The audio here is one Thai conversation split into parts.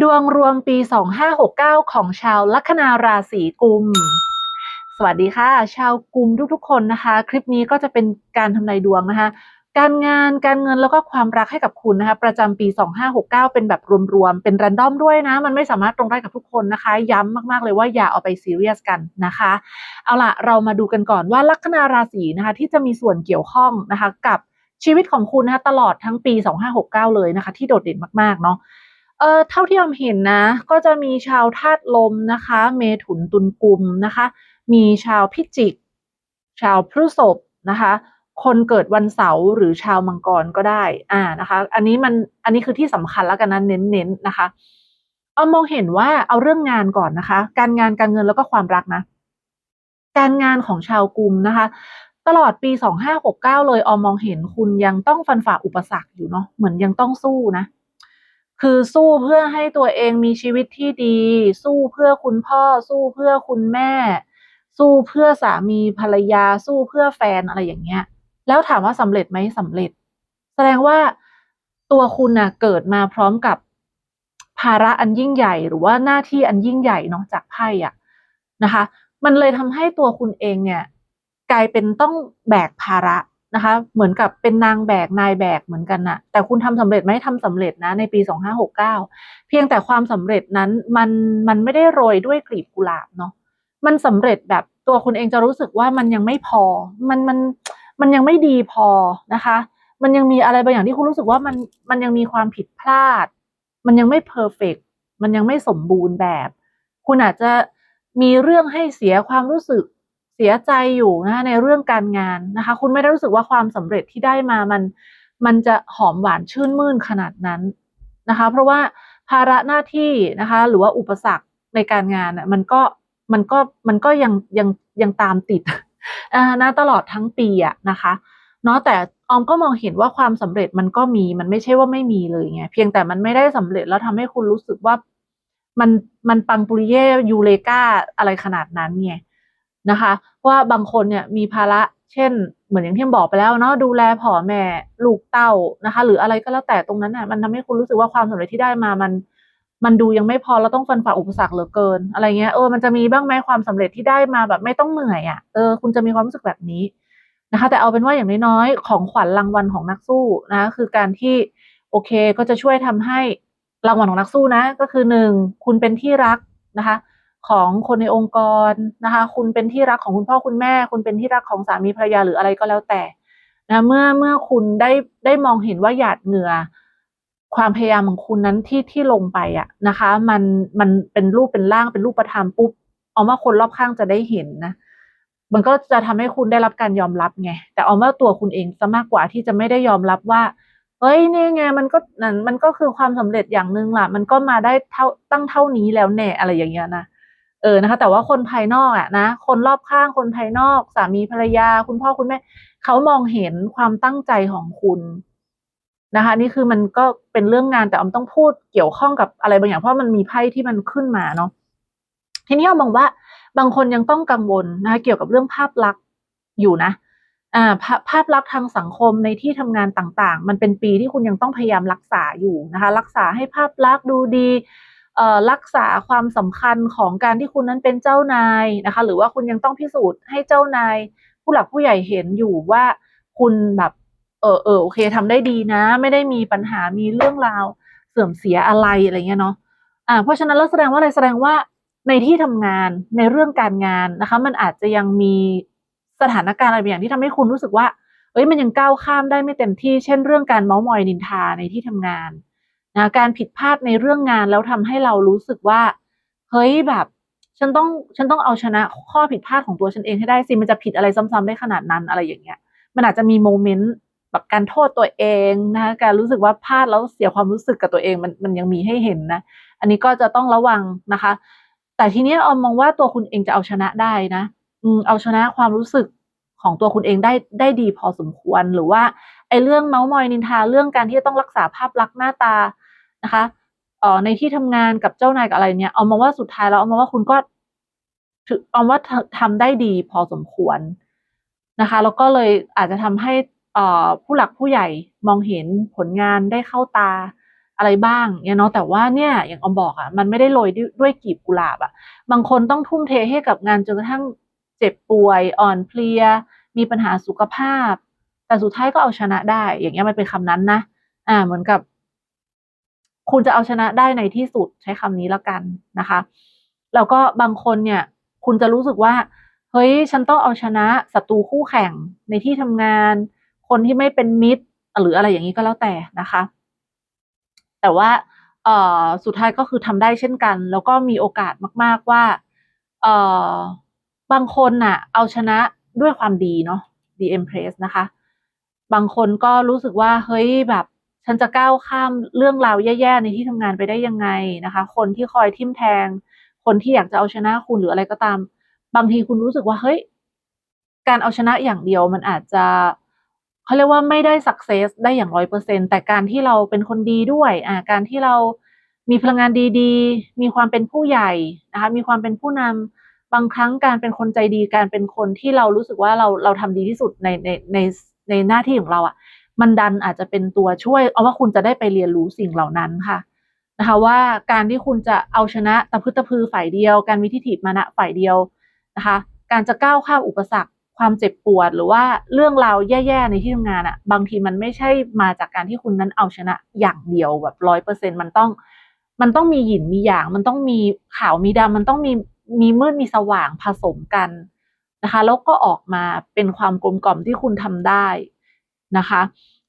ดวงรวมปี 2569 ของชาวลัคนาราศีกุม สวัสดีค่ะ ชาวกุมทุกๆ คนนะคะ คลิปนี้ก็จะเป็นการทำนายดวงนะคะ การงานการเงินแล้วก็ความรักให้กับคุณนะคะ ประจำปี 2569 เป็นแบบรวมๆ เป็นแรนดอมด้วยนะ มันไม่สามารถตรงได้กับทุกคนนะคะ ย้ำมากๆเลยว่าอย่าเอาไปซีเรียสกันนะคะ เอาล่ะ เรามาดูกันก่อนว่าลัคนาราศีนะคะที่จะมีส่วนเกี่ยวข้องนะคะกับชีวิตของคุณนะคะตลอดทั้งปี 2569 เลยนะคะ ที่โดดเด่นมากๆเนาะ เออเท่าที่ออมเห็นนะ ก็จะมีชาวธาตุลมนะคะ เมถุนตุลกุมนะคะ มีชาวพิจิก ชาวพฤษภนะคะ คนเกิดวันเสาร์หรือชาวมังกรก็ได้อ่านะคะ อันนี้มันอันนี้คือที่สำคัญแล้วกันนะเน้นๆนะคะเอามองเห็นว่าเอาเรื่องงานก่อนนะคะ การงานการเงินแล้วก็ความรักนะ การงานของชาวกุมนะคะ ตลอดปี 2569 เลยออมมองเห็นคุณยังต้องฟันฝ่าอุปสรรคอยู่เนาะเหมือนยังต้องสู้นะ คือสู้เพื่อให้ตัวเองมีชีวิตที่ดี สู้เพื่อคุณพ่อ สู้เพื่อคุณแม่ สู้เพื่อสามีภรรยา สู้เพื่อแฟนอะไรอย่างเงี้ย แล้วถามว่าสำเร็จไหมสำเร็จ แสดงว่าตัวคุณน่ะเกิดมาพร้อมกับภาระอันยิ่งใหญ่หรือว่าหน้าที่อันยิ่งใหญ่เนาะจากไพ่อะนะคะ มันเลยทำให้ตัวคุณเองเนี่ย กลายเป็นต้องแบกภาระ นะคะ เหมือนกับเป็นนางแบกนายแบกเหมือนกันน่ะแต่คุณทำสำเร็จไหมทำสำเร็จนะในปี 2569 เพียงแต่ความสำเร็จนั้นมันมันไม่ได้โรยด้วยกลีบกุหลาบเนาะมันสำเร็จแบบตัวคุณเองจะรู้สึกว่ามันยังไม่พอ มันมันมันยังไม่ดีพอนะคะ มันยังมีอะไรบางอย่างที่คุณรู้สึกว่ามันมันยังมีความผิดพลาด มันยังไม่เพอร์เฟกมันยังไม่สมบูรณ์แบบ คุณอาจจะมีเรื่องให้เสียความรู้สึก สียใจอยู่นะคะในเรื่องการงานนะคะ คุณไม่ได้รู้สึกว่าความสำเร็จที่ได้มามัน มันจะหอมหวานชื่นมื่นขนาดนั้นนะคะ เพราะว่าภาระหน้าที่นะคะ หรือว่าอุปสรรคในการงานมันก็มันก็มันก็ยังยังยังตามติดนะตลอดทั้งปีอะนะคะเนาะแต่ออมก็มองเห็นว่าความสำเร็จมันก็มีมันไม่ใช่ว่าไม่มีเลยไงเพียงแต่มันไม่ได้สำเร็จแล้วทำให้คุณรู้สึกว่ามันมันปังปุริเย่ยูเลกาอะไรขนาดนั้นไง นะคะ ว่าบางคนเนี่ยมีภาระเช่น เหมือนอย่างที่บอกไปแล้วเนาะดูแลพ่อแม่ลูกเต้านะคะ หรืออะไรก็แล้วแต่ตรงนั้นน่ะมันทำให้คุณรู้สึกว่าความสำเร็จที่ได้มามัน มันดูยังไม่พอเราต้องฟันฝ่าอุปสรรคเหลือเกิน อะไรเงี้ยเออมันจะมีบ้างไหมความสำเร็จที่ได้มาแบบไม่ต้องเหนื่อยอะเออคุณจะมีความรู้สึกแบบนี้นะคะ แต่เอาเป็นว่าอย่างน้อยๆของขวัญรางวัลของนักสู้นะคือการที่โอเคก็จะช่วยทำให้รางวัลของนักสู้นะ ก็คือหนึ่งคุณเป็นที่รักนะคะ ของคนในองค์กรนะคะ คุณเป็นที่รักของคุณพ่อคุณแม่ คุณเป็นที่รักของสามีภรรยาหรืออะไรก็แล้วแต่นะเมื่อเมื่อคุณได้ได้มองเห็นว่าหยาดเหงื่อความพยายามของคุณนั้นที่ที่ลงไปอะนะคะ มันมันเป็นรูปเป็นร่างเป็นรูปธรรมปุ๊บเอาว่าคนรอบข้างจะได้เห็นนะมันก็จะทำให้คุณได้รับการยอมรับไงแต่เอาว่าตัวคุณเองจะมากกว่าที่จะไม่ได้ยอมรับว่าเฮ้ยนี่ไงมันก็นั่นมันก็คือความสำเร็จอย่างหนึ่งล่ะ มันก็มาได้เท่าตั้งเท่านี้แล้วแน่อะไรอย่างเงี้ยนะ เออนะคะ แต่ว่าคนภายนอกอะนะ คนรอบข้างคนภายนอก สามีภรรยา คุณพ่อคุณแม่เขามองเห็นความตั้งใจของคุณนะคะ นี่คือมันก็เป็นเรื่องงานแต่ออมต้องพูดเกี่ยวข้องกับอะไรบางอย่างเพราะมันมีไพ่ที่มันขึ้นมาเนาะทีนี้ออมมองว่าบางคนยังต้องกังวลนะคะ เกี่ยวกับเรื่องภาพลักษณ์อยู่นะอ่าภาภาพลักษณ์ทางสังคมในที่ทำงานต่างๆ มันเป็นปีที่คุณยังต้องพยายามรักษาอยู่นะคะ รักษาให้ภาพลักษณ์ดูดี รักษาความสำคัญของการที่คุณนั้นเป็นเจ้านายนะคะ หรือว่าคุณยังต้องพิสูจน์ให้เจ้านาย ผู้หลักผู้ใหญ่เห็นอยู่ว่าคุณแบบเออเออโอเคทำได้ดีนะ ไม่ได้มีปัญหามีเรื่องราวเสื่อมเสียอะไรอะไรเงี้ยเนาะอ่าเพราะฉะนั้นแล้วแสดงว่าอะไรแสดงว่าในที่ทำงานในเรื่องการงานนะคะ มันอาจจะยังมีสถานการณ์อะไรบางอย่างที่ทำให้คุณรู้สึกว่าเอ้ยมันยังก้าวข้ามได้ไม่เต็มที่ เช่นเรื่องการเมาส์มอยนินทาในที่ทำงาน นะการผิดพลาดในเรื่องงานแล้วทำให้เรารู้สึกว่า เฮ้ยแบบ ฉันต้องฉันต้องเอาชนะข้อผิดพลาดของตัวฉันเองให้ได้สิมันจะผิดอะไรซ้ำๆได้ขนาดนั้นอะไรอย่างเงี้ย มันอาจจะมีโมเมนต์แบบการโทษตัวเองนะคะการรู้สึกว่าพลาดแล้วเสียความรู้สึกกับตัวเองมันมันยังมีให้เห็นนะ อันนี้ก็จะต้องระวังนะคะ แต่ทีนี้ออมมองว่าตัวคุณเองจะเอาชนะได้นะอืมเอาชนะความรู้สึกของตัวคุณเองได้ได้ดีพอสมควรหรือว่าไอ้เรื่องเมาส์มอยนินทาเรื่องการที่จะต้องรักษาภาพลักษณ์หน้าตา นะคะเอ่อในที่ทำงานกับเจ้านายกับอะไรเนี่ยเอามองว่าสุดท้ายแล้วเอามองว่าคุณก็ถือเอาว่าทำได้ดีพอสมควรนะคะ แล้วก็เลยอาจจะทำให้เอ่อผู้หลักผู้ใหญ่มองเห็นผลงานได้เข้าตาอะไรบ้างเนี่ยเนาะแต่ว่าเนี่ยอย่างอมบอกอะมันไม่ได้โรยด้วยด้วยกีบกุหลาบอะ บางคนต้องทุ่มเทให้กับงานจนกระทั่งเจ็บป่วยอ่อนเพลีย มีปัญหาสุขภาพ แต่สุดท้ายก็เอาชนะได้ อย่างเงี้ยมันเป็นคำนั้นนะอ่าเหมือนกับ คุณจะเอาชนะได้ในที่สุดใช้คำนี้แล้วกันนะคะแล้วก็บางคนเนี่ย คุณจะรู้สึกว่า เฮ้ย ฉันต้องเอาชนะศัตรูคู่แข่งในที่ทำงาน คนที่ไม่เป็นมิตร หรืออะไรอย่างนี้ก็แล้วแต่นะคะ แต่ว่าเออสุดท้ายก็คือทำได้เช่นกัน แล้วก็มีโอกาสมาก ๆว่าเอ่อบางคนน่ะ เอาชนะด้วยความดีเนาะดีเอ็มเพรสนะคะ บางคนก็รู้สึกว่า เฮ้ยแบบ ฉันจะก้าวข้ามเรื่องราวแย่ๆในที่ทำงานไปได้ยังไงนะคะ คนที่คอยทิ่มแทง คนที่อยากจะเอาชนะคุณหรืออะไรก็ตาม บางทีคุณรู้สึกว่าเฮ้ยการเอาชนะอย่างเดียวมันอาจจะเขาเรียกว่าไม่ได้ success ได้อย่าง100%แต่การที่เราเป็นคนดีด้วยอ่าการที่เรามีพลังงานดีๆ มีความเป็นผู้ใหญ่นะคะ มีความเป็นผู้นำบางครั้งการเป็นคนใจดีการเป็นคนที่เรารู้สึกว่าเราเราทำดีที่สุดในในในในหน้าที่ของเราอะ มันดันอาจจะเป็นตัวช่วย เอาว่าคุณจะได้ไปเรียนรู้สิ่งเหล่านั้นค่ะนะคะว่าการที่คุณจะเอาชนะตะพึดตะพือฝ่ายเดียว การมีทิฏฐิมานะฝ่ายเดียวนะคะ การจะก้าวข้ามอุปสรรค ความเจ็บปวดหรือว่าเรื่องราวแย่ๆในที่ทำงานอะบางทีมันไม่ใช่มาจากการที่คุณนั้นเอาชนะอย่างเดียวแบบ100%มันต้อง มันต้องมีหยินมีหยาง มันต้องมีขาวมีดำมันต้องมีมีมืดมีสว่างผสมกันนะคะ แล้วก็ออกมาเป็นความกลมกล่อมที่คุณทำได้ นะคะ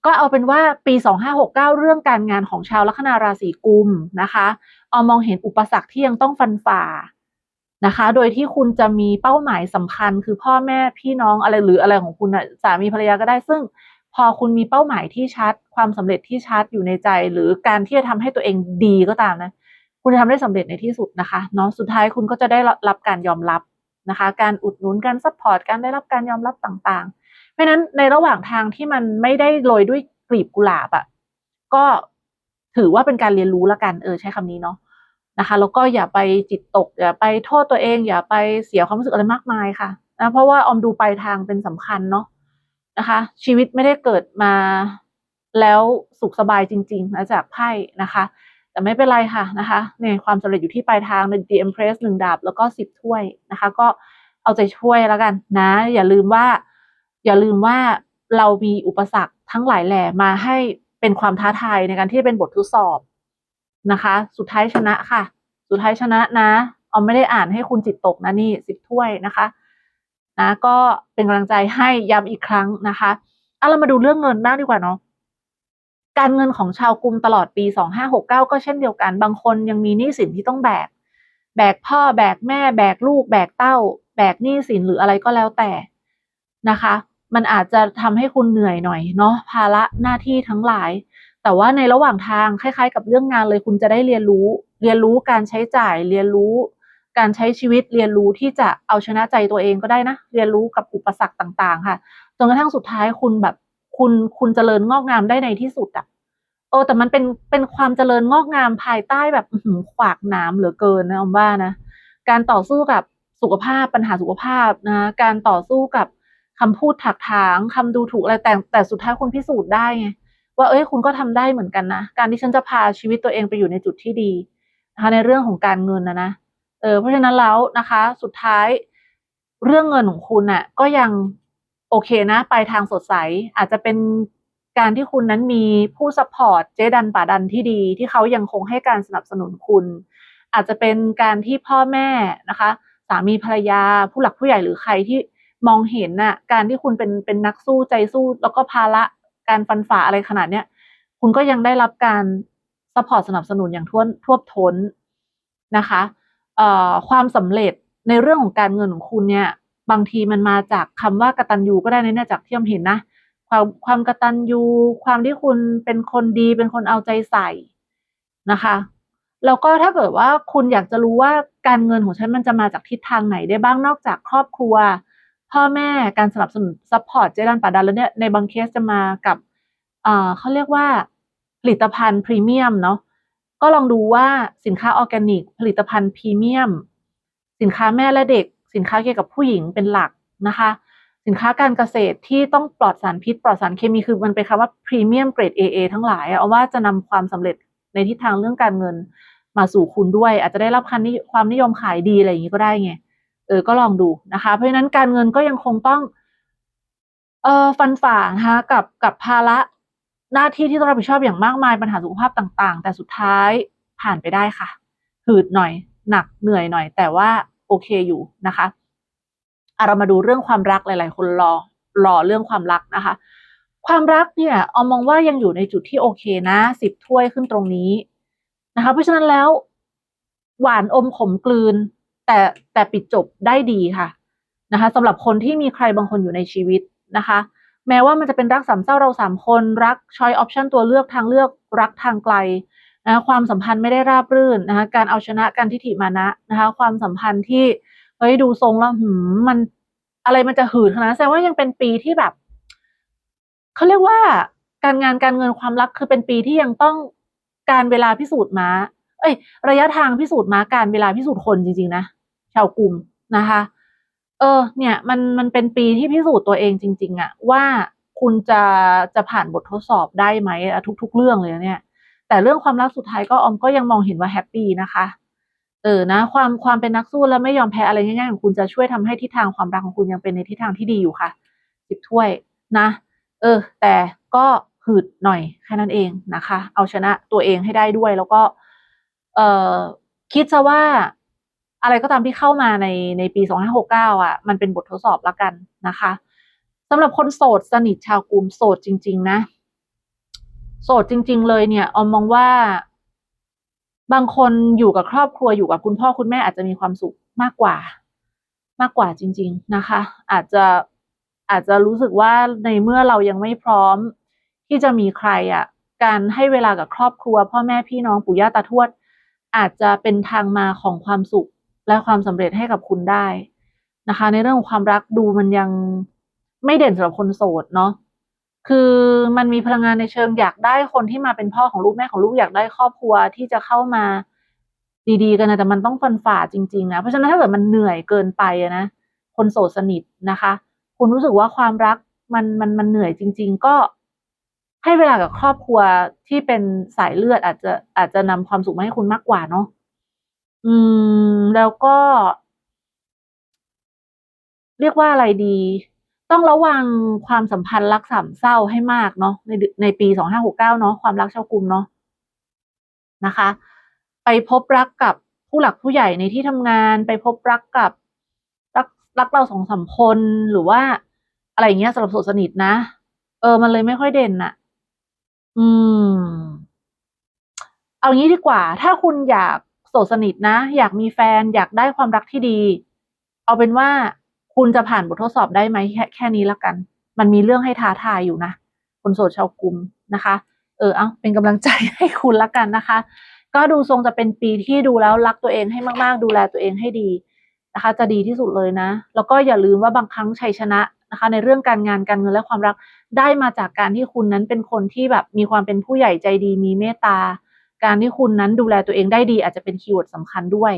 ก็เอาเป็นว่าปี 2569 เรื่องการงานของชาวลัคนาราศีกุมนะคะออมมองเห็นอุปสรรคที่ยังต้องฟันฝ่านะคะ โดยที่คุณจะมีเป้าหมายสำคัญ คือพ่อแม่พี่น้องอะไรหรืออะไรของคุณนะสามีภรรยาก็ได้ ซึ่งพอคุณมีเป้าหมายที่ชัด ความสำเร็จที่ชัดอยู่ในใจ หรือการที่จะทำให้ตัวเองดีก็ตามนะ คุณจะทำได้สำเร็จในที่สุดนะคะเนาะสุดท้ายคุณก็จะได้รับการยอมรับนะคะ การอุดหนุนการซัปพอร์ตการได้รับการยอมรับต่างๆ เพราะนั้นในระหว่างทางที่มันไม่ได้โรยด้วยกลีบกุหลาบอะก็ถือว่าเป็นการเรียนรู้ล้วกันเออใช้คำนี้เนาะนะคะ แล้วก็อย่าไปจิตตก อย่าไปโทษตัวเอง อย่าไปเสียความรู้สึกอะไรมากมายค่ะนะเพราะว่าออมดูปลายทางเป็นสำคัญเนาะนะคะ ชีวิตไม่ได้เกิดมาแล้วสุขสบายจริงๆนะจากไพ่นะคะ แต่ไม่เป็นไรค่ะนะคะเนี่ยความสำเร็จอยู่ที่ปลายทางใน The Empress 1ดาบแล้วก็10ถ้วยนะคะ ก็เอาใจช่วยแล้วกันนะ อย่าลืมว่า อย่าลืมว่าเรามีอุปสรรคทั้งหลายแหล่มาให้เป็นความท้าทายในการที่จะเป็นบททดสอบนะคะ สุดท้ายชนะค่ะ สุดท้ายชนะนะออมไม่ได้อ่านให้คุณจิตตกนะนี่10ถ้วยนะคะนะก็เป็นกำลังใจให้ย้ำอีกครั้งนะคะเอาเรามาดูเรื่องเงินบ้างดีกว่าเนาะการเงินของชาวกุมตลอดปี 2569 ก็เช่นเดียวกัน บางคนยังมีหนี้สินที่ต้องแบก แบกพ่อแบกแม่ แบกลูก แบกเต้า แบกหนี้สินหรืออะไรก็แล้วแต่นะคะ มันอาจจะทำให้คุณเหนื่อยหน่อยเนาะภาระหน้าที่ทั้งหลาย แต่ว่าในระหว่างทางคล้าย ๆ กับเรื่องงานเลยคุณจะได้เรียนรู้ เรียนรู้การใช้จ่าย เรียนรู้ การใช้ชีวิตเรียนรู้ที่จะเอาชนะใจตัวเองก็ได้นะ เรียนรู้กับอุปสรรคต่าง ๆ ค่ะจนกระทั่งสุดท้ายคุณแบบคุณคุณเจริญงอกงามได้ในที่สุดอะเออแต่มันเป็นเป็นความเจริญงอกงามภายใต้แบบขวากหนามเหลือเกินนะออมว่านะการต่อสู้กับสุขภาพปัญหาสุขภาพนะการต่อสู้กับ คำพูดถากถางคำดูถูกอะไรแต่แต่สุดท้ายคุณพิสูจน์ได้ไงว่าเฮ้ยคุณก็ทำได้เหมือนกันนะ การที่ฉันจะพาชีวิตตัวเองไปอยู่ในจุดที่ดีนะคะในเรื่องของการเงินอะนะเออเพราะฉะนั้นแล้วนะคะ สุดท้ายเรื่องเงินของคุณน่ะ ก็ยังโอเคนะปลายทางสดใส อาจจะเป็นการที่คุณนั้นมีผู้ซัปอร์ตเจ๊ดันป๋าดันที่ดี ที่เขายังคงให้การสนับสนุนคุณ อาจจะเป็นการที่พ่อแม่นะคะ สามีภรรยาผู้หลักผู้ใหญ่หรือใครที่ มองเห็นน่ะ การที่คุณเป็นเป็นนักสู้ใจสู้ แล้วก็ภาระการฟันฝ่าอะไรขนาดเนี้ยคุณก็ยังได้รับการซัปอร์ตสนับสนุนอย่างท่วนท่วมท้นนะคะเอ่อความสำเร็จในเรื่องของการเงินของคุณเนี่ย บางทีมันมาจากคำว่ากตัญญูก็ได้นะเนี่ยจากที่ออมเห็นนะความความกตัญญูความที่คุณเป็นคนดีเป็นคนเอาใจใส่นะคะแล้วก็ถ้าเกิดว่าคุณอยากจะรู้ว่าการเงินของฉันมันจะมาจากทิศทางไหนได้บ้างนอกจากครอบครัว พ่อแม่การสนับสนุนซัปพอร์ตเจดันป๋าดันแล้วเนี่ยในบางเคสจะมากับอ่าเขาเรียกว่าผลิตภัณฑ์พรีเมียมเนาะก็ลองดูว่าสินค้าออร์แกนิก ผลิตภัณฑ์พรีเมียม สินค้าแม่และเด็ก สินค้าเกี่ยวกับผู้หญิงเป็นหลักนะคะ สินค้าการเกษตรที่ต้องปลอดสารพิษ ปลอดสารเคมีคือมันเป็นคำว่าพรีเมียมเกรด AA ทั้งหลายเอาว่าจะนำความสำเร็จในทิศทางเรื่องการเงินมาสู่คุณด้วย อาจจะได้รับความนิความนิยมขายดีอะไรอย่างนี้ก็ได้ไง เออก็ลองดูนะคะ เพราะฉะนั้นการเงินก็ยังคงต้องเอ่อฟันฝ่านะคะกับกับภาระหน้าที่ที่ต้องรับผิดชอบอย่างมากมายปัญหาสุขภาพต่างๆ แต่สุดท้ายผ่านไปได้ค่ะหืดหน่อย หนักเหนื่อยหน่อย แต่ว่าโอเคอยู่นะคะอะเรามาดูเรื่องความรักหลาย ๆ คนรอรอเรื่องความรักนะคะ ความรักเนี่ยเอามองว่ายังอยู่ในจุดที่โอเคนะสิบถ้วยขึ้นตรงนี้นะคะ เพราะฉะนั้นแล้ว หวานอมขมกลืน แต่แต่ปิดจบได้ดีค่ะนะคะสำหรับคนที่มีใครบางคนอยู่ในชีวิตนะคะ แม้ว่ามันจะเป็นรักสามเศร้าเราสามคนรักชอยออปชันตัวเลือกทางเลือกรักทางไกลนะความสัมพันธ์ไม่ได้ราบรื่นนะคะการเอาชนะการทิฐิมานะนะคะความสัมพันธ์ที่เฮ้ยดูทรงแล้วหืมมันอะไรมันจะหืดขนาดนั้นแสดงว่ายังเป็นปีที่แบบเขาเรียกว่าการงานการเงินความรักคือเป็นปีที่ยังต้องการเวลาพิสูจน์มา เอ้ย ระยะทางพิสูจน์ม้าการเวลาพิสูจน์คนจริงๆนะชาวกลุ่มนะคะ เออ เนี่ยมันมันเป็นปีที่พิสูจน์ตัวเองจริง ๆอะว่าคุณจะจะผ่านบททดสอบได้ไหมทุก ๆ เรื่องเลยเนี่ย แต่เรื่องความรักสุดท้ายก็ออมก็ยังมองเห็นว่าแฮปปี้นะคะเออนะความความเป็นนักสู้และไม่ยอมแพ้อะไรง่ายๆของคุณจะช่วยทำให้ทิศทางความรักของคุณยังเป็นในทิศทางที่ดีอยู่ค่ะสิบถ้วยนะ เออ แต่ก็หืดหน่อยแค่นั้นเองนะคะ เอาชนะตัวเองให้ได้ด้วยแล้วก็ เอ่อคิดซะว่าอะไรก็ตามที่เข้ามาในในปี 2569 อะ มันเป็นบททดสอบแล้วกันนะคะสำหรับคนโสดสนิทชาวกลุ่มโสดจริง ๆ นะ โสดจริง ๆ เลยเนี่ยออมมองว่า บางคนอยู่กับครอบครัวอยู่กับคุณพ่อคุณแม่อาจจะมีความสุขมากกว่า มากกว่าจริง ๆนะคะ อาจจะอาจจะรู้สึกว่าในเมื่อเรายังไม่พร้อมที่จะมีใครอะ การให้เวลากับครอบครัว พ่อแม่พี่น้องปู่ย่าตาทวด อาจจะเป็นทางมาของความสุขและความสำเร็จให้กับคุณได้นะคะ ในเรื่องของความรักดูมันยังไม่เด่นสำหรับคนโสดเนาะคือมันมีพลังงานในเชิงอยากได้คนที่มาเป็นพ่อของลูกแม่ของลูกอยากได้ครอบครัวที่จะเข้ามาดีๆ กันนะแต่มันต้องฟันฝ่าจริง ๆ นะ เพราะฉะนั้นถ้าเกิดมันเหนื่อยเกินไปนะคนโสดสนิทนะคะ คุณรู้สึกว่าความรักมันมันมันเหนื่อยจริง ๆ ก็ ให้เวลากับครอบครัวที่เป็นสายเลือดอาจจะอาจจะนำความสุขมาให้คุณมากกว่าเนาะอืม แล้วก็ เรียกว่าอะไรดี ต้องระวังความสัมพันธ์รักสามเศร้าให้มากเนาะในในปี2569เก้าเนาะความรักชาวกลุ่มเนาะนะคะ ไปพบรักกับผู้หลักผู้ใหญ่ในที่ทำงาน ไปพบรักกับรักรักเราสองสามคนหรือว่า อะไรเงี้ยสำหรับโสดสนิทนะ เออมันเลยไม่ค่อยเด่นน่ะ อืม เอางี้ดีกว่า ถ้าคุณอยากโสดสนิทนะ อยากมีแฟน อยากได้ความรักที่ดี เอาเป็นว่าคุณจะผ่านบททดสอบได้ไหมแค่แค่นี้ละกัน มันมีเรื่องให้ท้าทายอยู่นะคนโสดชาวกลุ่มนะคะ เออ เอาเป็นกำลังใจให้คุณละกันนะคะ ก็ดูทรงจะเป็นปีที่ดูแล้วรักตัวเองให้มาก ๆ ดูแลตัวเองให้ดีนะคะ จะดีที่สุดเลยนะ แล้วก็อย่าลืมว่าบางครั้งชัยชนะ นะคะ ในเรื่องการงานการเงินและความรักได้มาจากการที่คุณนั้นเป็นคนที่แบบมีความเป็นผู้ใหญ่ใจดี มีเมตตา การที่คุณนั้นดูแลตัวเองได้ดี อาจจะเป็นคีย์เวิร์ดสำคัญด้วย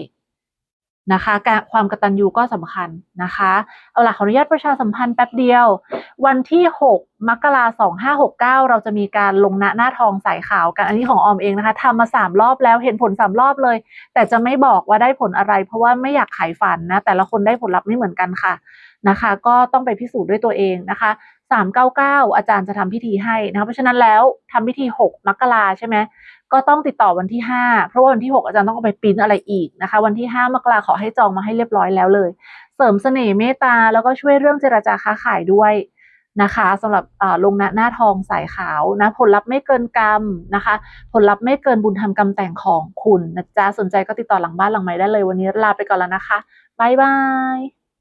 นะคะการความกตัญญูก็สำคัญนะคะ เอาล่ะขออนุญาตประชาสัมพันธ์แป๊บเดียว วันที่ 6 มกราคม2569เราจะมีการลงหน้าหน้าทองสายขาวกัน อันนี้ของออมเองนะคะทำมาสามรอบแล้วเห็นผลสามรอบเลย แต่จะไม่บอกว่าได้ผลอะไร เพราะว่าไม่อยากขายฝันนะ แต่ละคนได้ผลลัพธ์ไม่เหมือนกันค่ะ นะคะ ก็ต้องไปพิสูจน์ด้วยตัวเองนะคะ399 อาจารย์จะทำพิธีให้นะคะเพราะฉะนั้นแล้วทำพิธี 6 มกราใช่ไหมก็ต้องติดต่อวันที่ 5 เพราะว่าวันที่ 6 อาจารย์ต้องไปปิ้นอะไรอีกนะคะ วันที่ 5 มกราขอให้จองมาให้เรียบร้อยแล้วเลย เสริมเสน่ห์เมตตาแล้วก็ช่วยเรื่องเจรจาค้าขายด้วยนะคะสำหรับลงหน้าหน้าทองสายขาวนะผลลัพธ์ไม่เกินกรรมนะคะ ผลลัพธ์ไม่เกินบุญทำกรรมแต่งของคุณนะจ๊ะสนใจก็ติดต่อหลังบ้านหลังไม้ได้เลยวันนี้ลาไปก่อนแล้วนะคะบ๊ายบาย